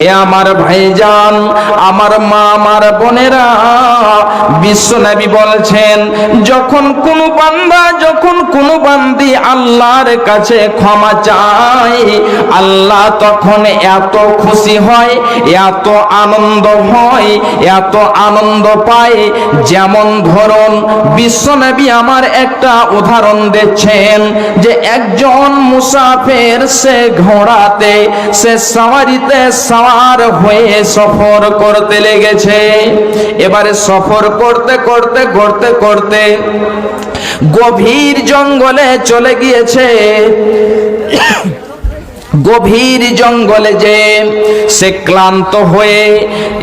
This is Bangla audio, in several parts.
এ আমার ভাইজান, আমার মা, আমার বোনেরা বিশ্বনবী বলছেন, যখন কোন বান্দা, যখন কোন বান্দি আল্লাহর কাছে ক্ষমা চায়, আল্লাহ তখন এত খুশি হয়, এত আনন্দ হয়, এত আনন্দ পায়। যেমন ধরুন বিশ্বনবী আমার একটা উদাহরণ দিচ্ছেন যে একজন মুসাফের সে ঘোড়াতে, সে সাওয়ারিতে সাওয়ার হয়ে সফর করতে লেগেছে। এবারে সফর করতে করতে করতে করতে গভীর জঙ্গলে চলে গিয়েছে। গভীর জঙ্গলে যে সে ক্লান্ত হয়ে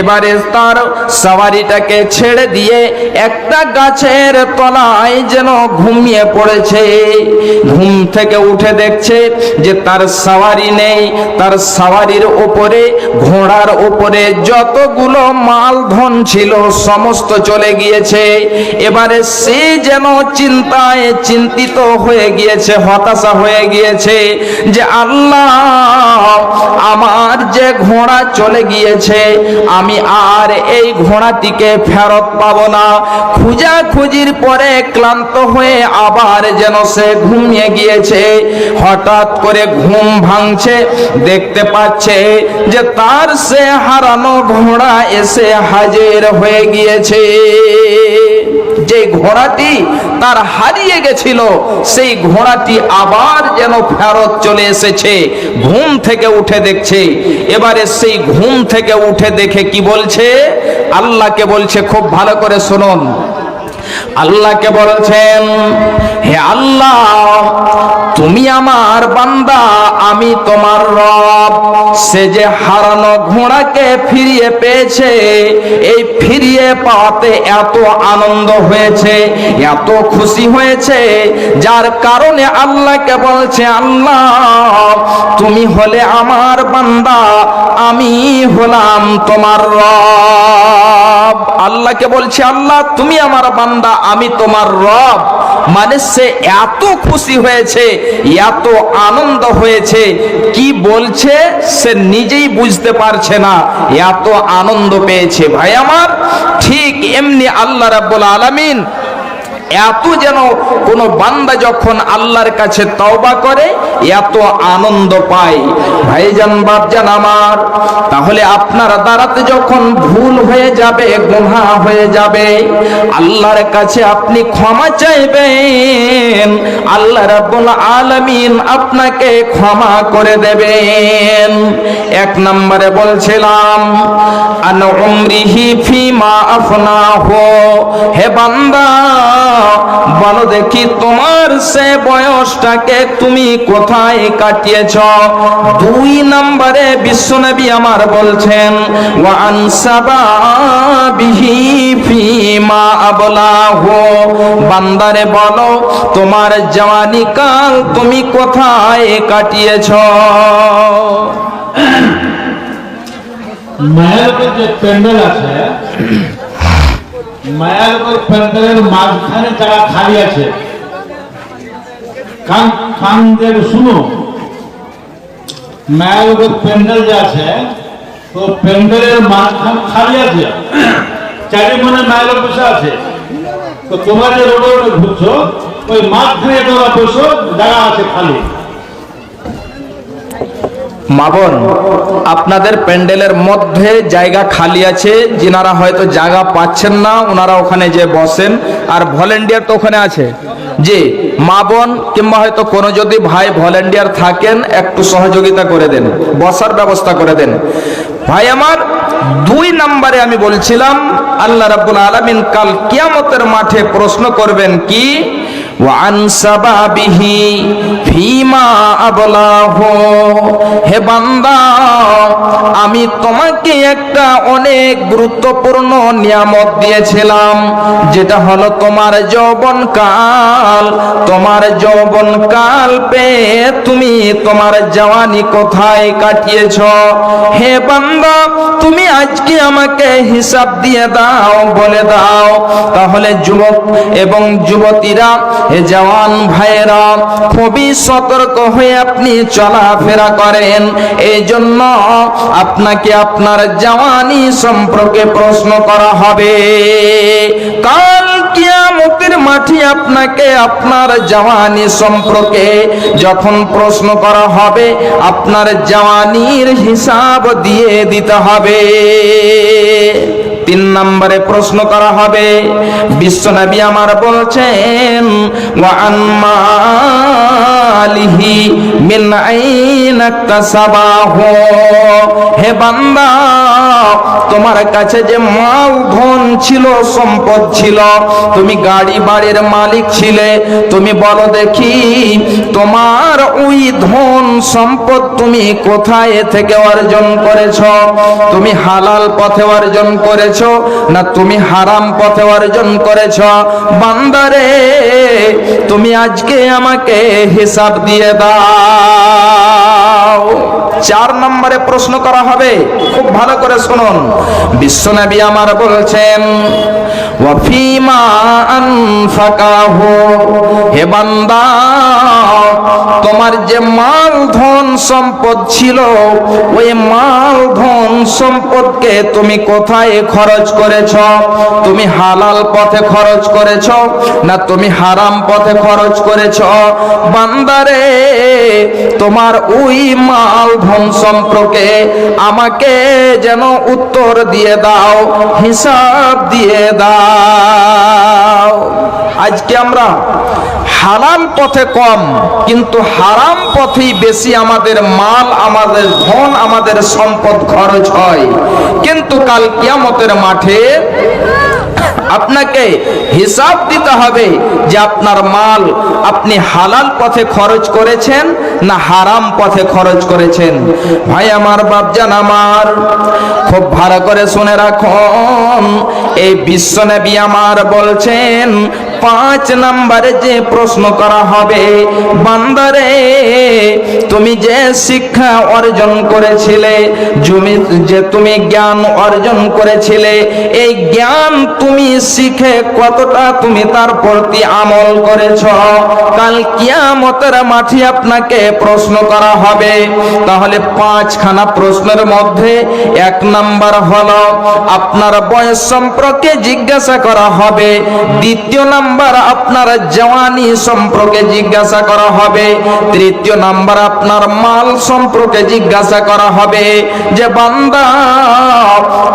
এবারে তার সাওয়ারিটাকে ছেড়ে দিয়ে একটা গাছের তলায় যেন ঘুমিয়ে পড়েছে। ঘুম থেকে উঠে দেখছে যে তার সাওয়ারি নেই। তার সাওয়ারির ওপরে, ঘোড়ার ওপরে যতগুলো মালধন ছিল সমস্ত চলে গিয়েছে। এবারে সে যেন চিন্তায় চিন্তিত হয়ে গিয়েছে, হতাশা হয়ে গিয়েছে যে আল্লাহ আমার যে ঘোড়া চলে গিয়েছে, আমি আর এই ঘোড়াটিকে ফেরত পাবো না। খুঁজা খুঁজির পরে ক্লান্ত হয়ে আবার যেন সে ঘুমিয়ে গিয়েছে। হঠাৎ করে ঘুম ভাঙছে, দেখতে পাচ্ছে যে তার সে হারানো ঘোড়া এসে হাজির হয়ে গিয়েছে। যে ঘোড়াটি তার হারিয়ে গেছিল, সেই ঘোড়াটি আবার যেন ফেরত চলে এসেছে। ঘুম থেকে উঠে দেখছে। এবারে সেই ঘুম থেকে উঠে দেখে কি বলছে? আল্লাহকে বলছে, খুব ভালো করে শুনুন। আল্লাহকে বলছেন, হে আল্লাহ, তুমি আমার বান্দা, আমি তোমার রব। সে যে হারানো ঘোড়াকে ফিরিয়ে পেয়েছে, এই ফিরিয়ে পাওয়াতে এত আনন্দ হয়েছে, এত খুশি হয়েছে। যার কারণে আল্লাহকে বলছে, আল্লাহ, তুমি হলে আমার বান্দা, আমি হলাম তোমার রব। আল্লাহকে বলছে, আল্লাহ, তুমি আমার বান্দা, আমি তোমার রব। মানে সে এত খুশি হয়েছে, এত আনন্দ হয়েছে, কি বলছে সে নিজেই বুঝতে পারছে না। এত আনন্দ পেয়েছে। ভাই আমার, ঠিক এমনি আল্লাহ রাব্বুল আলামিন এত যেন কোনো বান্দা যখন আল্লাহর কাছে তওবা করে, এত আনন্দ পায়। ভাইজান, বাপজান আমার, তাহলে আপনার দ্বারাতে যখন ভুল হয়ে যাবে, গুনাহ হয়ে যাবে, আল্লাহর কাছে আপনি ক্ষমা চাইবেন, আল্লাহ রাব্বুল আলামিন আপনাকে ক্ষমা করে দেবেন। এক নম্বরে বলছিলাম, আন উমরিহি ফিমা আফনাহু, হে বান্দা বলো দেখি তোমার সে বয়সটাকে তুমি কোথায় কাটিয়েছ? দুই নম্বরে বিশ্বনবী আমার বলছেন বান্দারে বলো, তোমার জওয়ানি কাল তুমি কোথায় কাটিয়েছ? মায়ের যে প্যান্ডেল আছে মায়ের উপর প্যান্ডেলের মাঝখানে জায়গা খালি আছে, কান কান শুনো। মায়ের উপর প্যান্ডেল যে আছে তো প্যান্ডেলের মাঝখান খালি আছে। চারি মনে মায়ের বসে আছে। তো তোমরা যে রোডে ঘুরছো, ওই মাঝখানে তোমরা বসো জায়গা আছে খালি। মাবন আপনাদের প্যান্ডেলের মধ্যে জায়গা খালি আছে, যিনারা হয়তো জায়গা পাচ্ছেন না, ওনারা ওখানে যে বসেন, আর ভলেন্টিয়ার তো ওখানে আছে। যে মা বোন কিংবা হয়তো কোনো যদি ভাই ভলেন্টিয়ার থাকেন, একটু সহযোগিতা করে দেন, বসার ব্যবস্থা করে দেন। ভাই আমার, দুই নম্বরে আমি বলছিলাম, আল্লাহ রাব্বুল আলামিন কাল কিয়ামতের মাঠে প্রশ্ন করবেন কি ওয়ান সাবাবিহি ফিমা আবলাহ হে বান্দা, আমি তোমাকে একটা অনেক গুরুত্বপূর্ণ নিয়ামত দিয়েছিলাম, যেটা হলো তোমার যৌবন কাল তোমার যৌবন কাল পেয়ে তুমি তোমার জওয়ানি কোথায় কাটিয়েছ? হে বান্দা, তুমি আজকে আমাকে হিসাব দিয়ে দাও, বলে দাও। তাহলে যুবক এবং যুবতীরা হে জওয়ান ভাইয়েরা, খুবই সতর্ক হয়ে আপনি চলাফেরা করেন। এই জন্য আপনাকে আপনার জওয়ানি সম্পর্কে প্রশ্ন করা হবে। কাল কিয়ামতের মাঠে আপনাকে আপনার জওয়ানি সম্পর্কে যখন প্রশ্ন করা হবে, আপনার জওয়ানির হিসাব দিয়ে দিতে হবে। তিন নম্বরে প্রশ্ন করা হবে। বিশ্বনবী আমার বলছেন, ওয়া মিন হে বান্দা, তোমার কাছে যে মাল, ধন ছিল, সম্পদ ছিল, তুমি গাড়ি বাড়ির মালিক ছিলে, তুমি বলো দেখি, তোমার ওই ধন, সম্পদ তুমি কোথায় থেকে অর্জন করেছ? তুমি হালাল পথে অর্জন করেছ? না তুমি হারাম পথে অর্জন করেছ। বান্দারে, তুমি আজকে আমাকে হিসাব দিয়ে দাও। চার নম্বরে প্রশ্ন করা হবে, খুব ভালো করে শুনুন। বিশ্বনবী আমার বলছেন হে বান্দা, তোমার যে মাল ধন সম্পদ ছিল, ওই মাল ধন সম্পদকে তুমি কোথায় খরচ করেছ? তুমি হালাল পথে খরচ করেছ না তুমি হারাম পথে খরচ করেছ? বান্দারে তোমার ওই মাল ধন সম্পর্কে আমাকে যেন উত্তর দিয়ে দাও, হিসাব দিয়ে দাও। আজকে আমরা হালাল পথে কম, কিন্তু হারাম পথেই বেশি আমাদের মাল, আমাদের ধন, আমাদের সম্পদ খরচ হয়। কিন্তু কাল কিয়ামতের মাঠে আপনাকে হিসাব দিতে হবে যে আপনার মাল আপনি হালাল পথে খরচ করেছেন না হারাম পথে খরচ করেছেন। ভাই, আমার বাপজান আমার, খুব ভালো করে শুনে রাখুন, এই বিশ্বনবী আমার বলছেন পাঁচ নম্বরে যে প্রশ্ন করা হবে, বান্দারে, তুমি যে শিক্ষা অর্জন করেছিলে, জমি যে তুমি জ্ঞান অর্জন করেছিলে, এই জ্ঞান তুমি শিখে কতটা তুমি তার প্রতি আমল করেছ? কাল কিয়ামতের মাঠে আপনাকে প্রশ্ন করা হবে, তাহলে পাঁচখানা প্রশ্নের মধ্যে এক নাম্বার হলো, আপনার বয়স সম্পর্কে জিজ্ঞাসা করা হবে, দ্বিতীয় নাম্বার আপনার জওয়ানি সম্পর্কে জিজ্ঞাসা করা হবে। তৃতীয় নাম্বার আপনার মাল সম্পর্কে জিজ্ঞাসা করা হবে যে, বান্দা,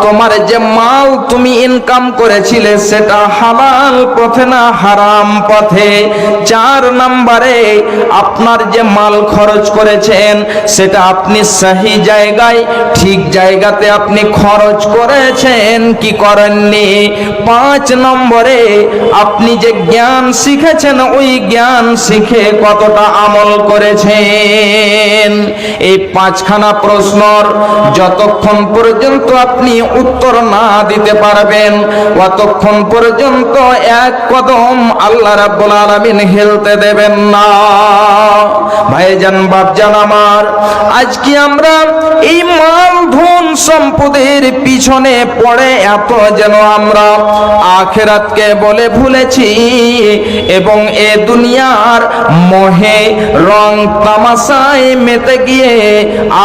তোমার যে মাল তুমি ইনকাম করেছিলে সেটা হালাল পথে না হারাম পথে? চার নম্বরে আপনার যে মাল খরচ করেছেন সেটা আপনি সহি জায়গায়, ঠিক জায়গাতে আপনি খরচ করেছেন, কি করেননি? পাঁচ নম্বরে আপনি যে জ্ঞান শিখেছেন, ওই জ্ঞান শিখে কতটা আমল করেছেন? এই পাঁচখানা প্রশ্নর যতক্ষণ পর্যন্ত আপনি উত্তর না দিতে পারবেন ততক্ষণ পর্যন্ত এক কদম আল্লাহ রাব্বুল আলামিন হেলতে দেবেন না। ভাইজান, বাপজান আমার, আজকে আমরা এই মাল ধন সম্পদের পিছনে পড়ে এত যেন আমরা। আখেরাতকে বলে ভুলেছি এবং এ দুনিয়ার মোহে রং তামাশায় মেতে গিয়ে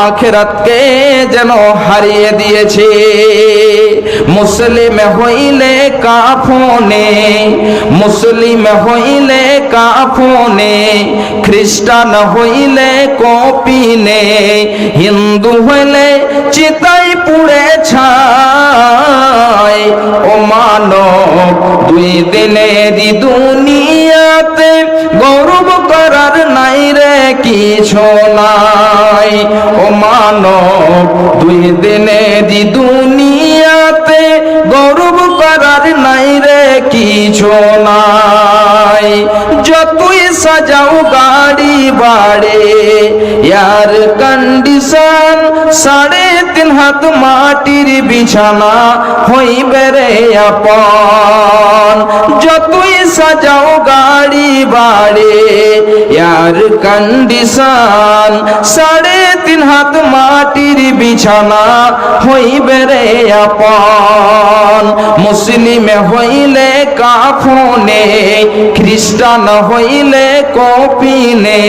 আখেরাতকে যেন হারিয়ে দিয়েছে। মুসলিম হইলে কাফনে, মুসলিম হইলে কাফনে, খ্রিস্টান হইলে কপিনে, হিন্দু হইলে চিতাই পুড়ে ছাই। ও মানব, দুই দিনেরই দুনিয়াতে গৌরব করার নাই রে, কিছু নাই। ও মানব, দুই দিনেরই দুনিয়াতে গৌরব করার নাই রে, কিছু নাই। যতই সাজাও গাড়ি বাড়ে ইয়ার কন্ডিশন সাড়ে তিন হাত মাটির বিছানা হইবে রে আপন। যতই সাজাও গাড়ি বাড়ে, এয়ার কন্ডিশন সাড়ে তিন হাত মাটির বিছানা হইবে রে আপন। মুসলিমে হইলে কাফনে, খ্রিস্টান হইলে কপিনে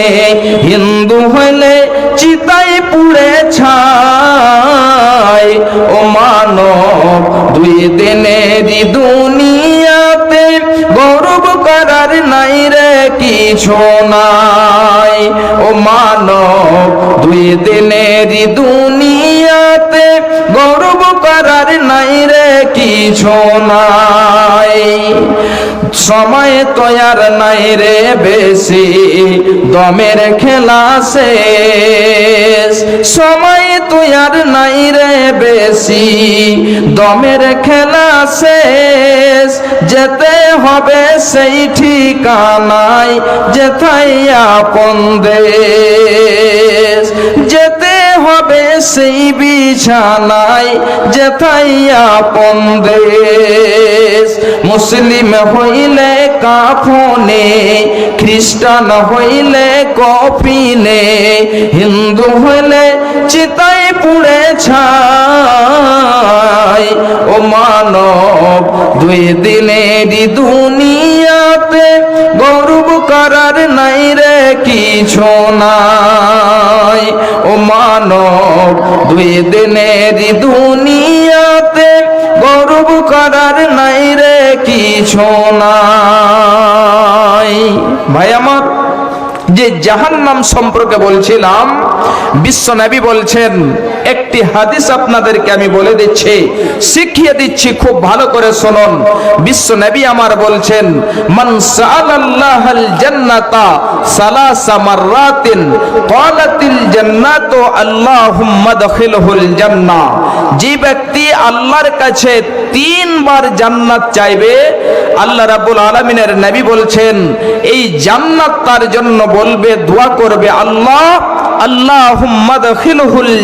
হিন্দু হইলে চিতাই পুড়ে ছাই দুই দিনের দুনিয়াতে গর্ব করার নাই রে কিছু নাই। ও মানব, দুই দিনের দুনিয়াতে গর্ব করার নাই রে কিছু নাই। সময় তৈয়ার নাই রে বেশি, দমের খেলা শেষ। সময় তৈয়ার নাই রে বেশি, দমের খেলা শেষ। যেতে হবে সেই ঠিকানায় যেথাই আপন দেশ। যেতে হবে সেই বিছানায় যেথাই আপন দেশ। মুসলিম হইলে কাফনে, খ্রিস্টান হইলে কপিনে হিন্দু হইলে চিতাই পুড়ে ছাই। ও মানব, দুই দিনেরই দুনিয়াতে গৌরব করার নাই রে কিছু। মানব। দুই দিনের দুনিয়াতে গৌরব করার নাই রে, কিছু নাই। ভাই, আমার যে জাহান্নাম সম্পর্কে বলছিলাম বিশ্বনবী বলছেন, একটি হাদিস আপনাদেরকে আমি বলে দিচ্ছি, শিখিয়ে দিচ্ছি, খুব ভালো করে শুনুন। বিশ্বনবী আমার বলছেন, মান সাআলাল্লাহাল জান্নাতা সালাসা মাররাতিন ক্বালাতিল জান্নাতু আল্লাহুম্মা দখিলহুল জান্নাহ যে ব্যক্তি আল্লাহর কাছে তিনবার জান্নাত চাইবে, আল্লাহ রাব্বুল আলামিনের নবী বলছেন, এই জান্নাত তার জন্য বলবে, দোয়া করবে আল্লাহ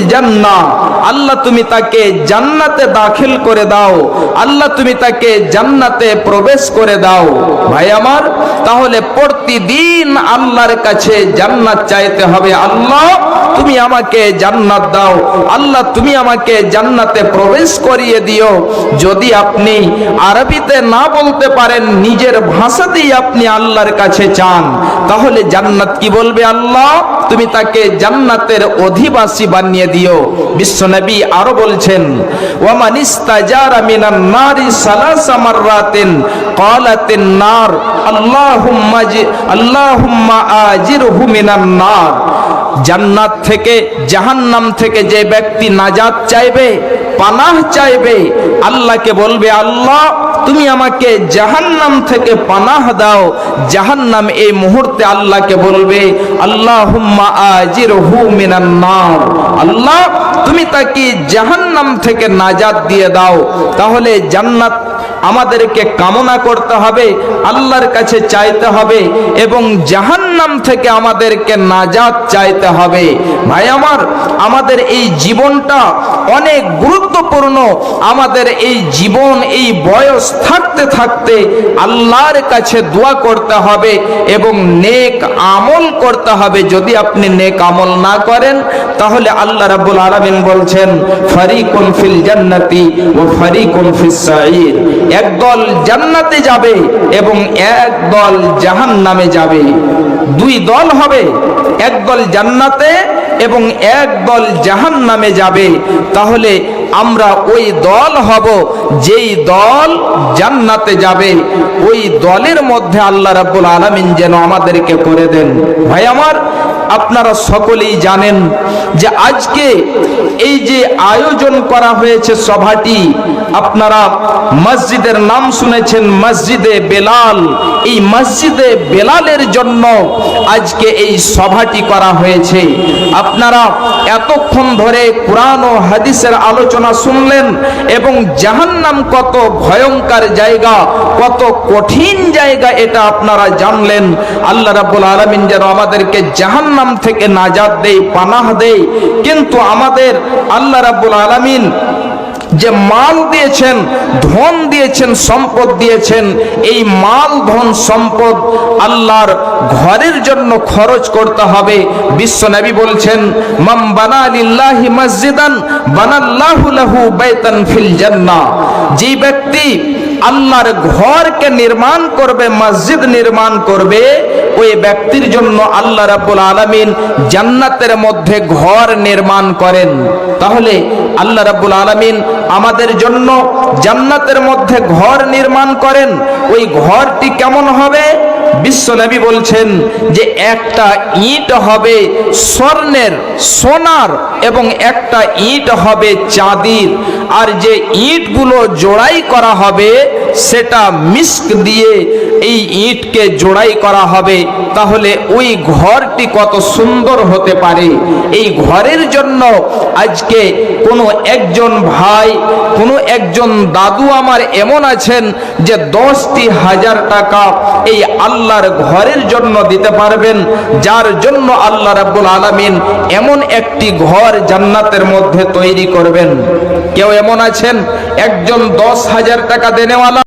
জান্নাহ আল্লাহ তুমি তাকে জান্নাতে দাখিল করে দাও। আল্লাহ তুমি তাকে জান্নাতে প্রবেশ করে দাও। ভাই আমার, তাহলে প্রতিদিন আল্লাহর কাছে জান্নাত চাইতে হবে। আল্লাহ, তুমি আমাকে জান্নাত দাও। আল্লাহ, তুমি আমাকে জান্নাতে প্রবেশ করিয়ে দিও। যদি আপনি আরবিতে না বলতে পারেন, নিজের ভাষাতেই আপনি আল্লাহর কাছে চান, তাহলে জান্নাত কি বলবে আল্লাহ? তুমি তাকে জান্নাতের অধিবাসী বানিয়ে দিও। বিশ্বনবী আরও বলছেন জান্নাত থেকে, জাহান্নাম থেকে যে ব্যক্তি নাজাত চাইবে, পানাহ চাইবে, আল্লাহকে বলবে, আল্লাহ তুমি আমাকে জাহান্নাম থেকে পানাহ দাও। জাহান্নাম এই মুহূর্তে আল্লাহকে বলবে আল্লাহ আল্লাহ, তুমি তাকে জাহান্নাম থেকে নাজাদ দিয়ে দাও। তাহলে জান্নাত আমাদেরকে কামনা করতে হবে, আল্লাহর কাছে চাইতে হবে এবং জাহান্নাম থেকে আমাদেরকে নাজাত চাইতে হবে। ভাই আমার, আমাদের এই জীবনটা অনেক গুরুত্বপূর্ণ। আমাদের এই জীবন, এই বয়স থাকতে থাকতে আল্লাহর কাছে দোয়া করতে হবে এবং নেক আমল করতে হবে। যদি আপনি নেক আমল না করেন, তাহলে আল্লাহ রাব্বুল আলামিন বলছেন, ফারিকুন ফিল জান্নাতি ও ফারিকুন ফিস সাঈর একদল জান্নাতে যাবে এবং এক দল জাহান্নামে যাবে। দুই দল হবে, একদল জান্নাতে এবং এক দল জাহান্নামে যাবে। তাহলে আমরা ওই দল হব যেই দল জান্নাতে যাবে। ওই দলের মধ্যে আল্লাহ রাব্বুল আলামিন যেন আমাদেরকে করে দেন। ভাই আমার, আপনারা সকলেই জানেন যে আজকে এই যে আয়োজন করা হয়েছে সভাটি আপনারা মসজিদের নাম শুনেছেন মসজিদে বেলাল। এই মসজিদে বেলালের জন্য আজকে এই সভাটি করা হয়েছে। আপনারা এতক্ষণ ধরে কোরআন ও হাদিসের আলোচনা শুনলেন এবং জাহান্নাম কত ভয়ঙ্কর জায়গা, কত কঠিন জায়গা এটা আপনারা জানলেন। আল্লাহ রাব্বুল আলামিন যেন আমাদেরকে জাহান্নাম থেকে নাজাত দেয়, পানাহ দেয়। কিন্তু আমাদের আল্লাহ রাব্বুল আলামিন যে মাল দিয়েছেন, ধন দিয়েছেন, সম্পদ দিয়েছেন, এই মাল, ধন, সম্পদ আল্লাহর ঘরের জন্য খরচ করতে হবে। বিশ্ব নবী বলছেন মাম বানা লিল্লাহি মসজিদান, বানাল্লাহু লাহু বাইতান ফিল জান্নাহ। যে ব্যক্তি আল্লাহর ঘরকে নির্মাণ করবে, মসজিদ নির্মাণ করবে ওই ব্যক্তির জন্য আল্লাহ রাব্বুল আলামিন জান্নাতের মধ্যে ঘর নির্মাণ করেন। তাহলে আল্লাহ রাব্বুল আলামিন আমাদের জন্য জান্নাতের মধ্যে ঘর নির্মাণ করেন। ওই ঘরটি কেমন হবে? বিশ্বনবী বলছেন যে একটা ইট হবে স্বর্ণের, সোনার এবং একটা ইট হবে চাঁদির। আর যে ইটগুলো জোড়াই করা হবে, সেটা মিস্ক দিয়ে এই ইটকে জোড়াই করা হবে। তাহলে ওই ঘরটি কত সুন্দর হতে পারে। এই ঘরের জন্য আজকে কোনো একজন ভাই, কোনো একজন দাদু আমার এমন আছেন যে দশটি হাজার টাকা এই আল্লাহর ঘরের জন্য দিতে পারবেন, যার জন্য আল্লাহ রাব্বুল আলামিন এমন একটি ঘর জান্নাতের মধ্যে তৈরি করবেন। কেউ এমন আছেন? একজন দশ হাজার টাকা দেনেওয়ালা